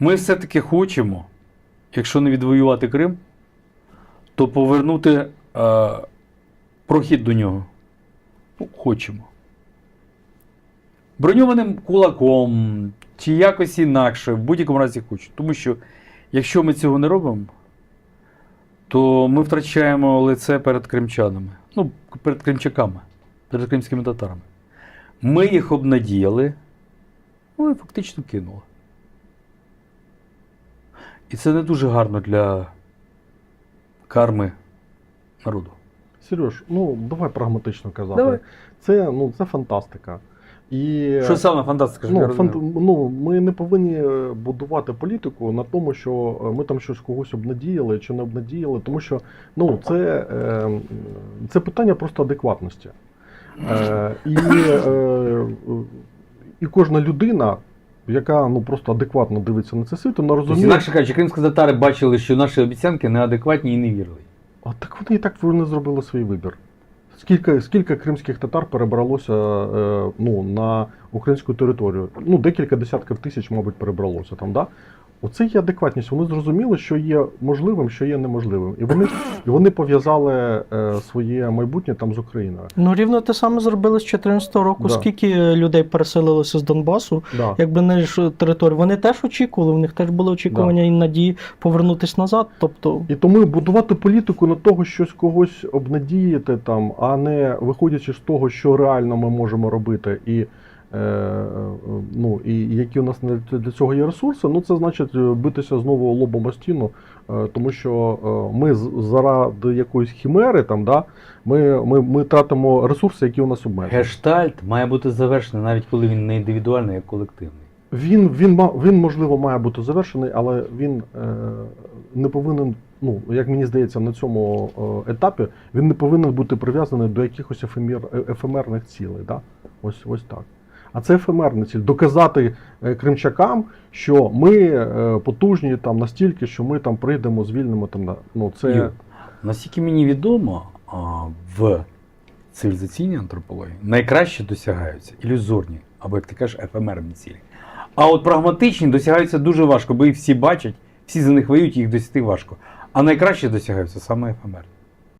Ми все-таки хочемо, якщо не відвоювати Крим, то повернути е, прохід до нього. Ну, хочемо. Броньованим кулаком чи якось інакше, в будь-якому разі хочу. Тому що якщо ми цього не робимо, то ми втрачаємо лице перед кримчанами. Ну, перед кримчаками, перед кримськими татарами. Ми їх обнадіяли, ну і фактично кинули. І це не дуже гарно для карми народу. Сереж, ну давай прагматично казати. Давай. Це, ну, це фантастика. І, Що саме фантастика? ну, фант... ну, ми не повинні е, будувати політику на тому, що е, ми там щось когось обнадіяли чи не обнадіяли, тому що ну, це, е, це питання просто адекватності. Е, і, е, і кожна людина, яка ну, просто адекватно дивиться на це світ, вона Тобто, розуміє. інакше кажучи, кримські татари бачили, що наші обіцянки неадекватні і не вірили. А так вони і так вони зробили свій вибір. Скільки, скільки кримських татар перебралося е, ну, на українську територію? Ну, декілька десятків тисяч, мабуть, перебралося там, да? Оце є адекватність. Вони зрозуміли, що є можливим, що є неможливим. І вони, і вони пов'язали е, своє майбутнє там з Україною. Ну, рівно те саме зробили з 2014 року. Да. Скільки людей переселилося з Донбасу, Да. якби не ж територію. Вони теж очікували, в них теж були очікування і надії повернутися назад. Тобто, І тому будувати політику на того, щось когось обнадіяти там, а не виходячи з того, що реально ми можемо робити, і, е, ну, і які у нас для- цього є ресурси, ну це значить е, битися знову лобом о стіну, е, тому що е, ми заради якоїсь хімери там, да, ми, ми, ми тратимо ресурси, які у нас обмежені. Гештальт має бути завершений, навіть коли він не індивідуальний, а колективний. Він, він, він, можливо, має бути завершений, але він е, не повинен, ну, як мені здається, на цьому етапі він не повинен бути прив'язаний до якихось ефемер, ефемерних цілей. Да? Ось, ось так. А це ефемерна ціль. Доказати е, кримчакам, що ми е, потужні там настільки, що ми там прийдемо, звільнимо там. на- Ну, це... Юр, наскільки мені відомо, в цивілізаційній антропології найкраще досягаються ілюзорні, або як ти кажеш, ефемерні цілі. А от прагматичні досягаються дуже важко, бо їх всі бачать, всі за них воюють, їх досягти важко. А найкраще досягаються саме ефемерні.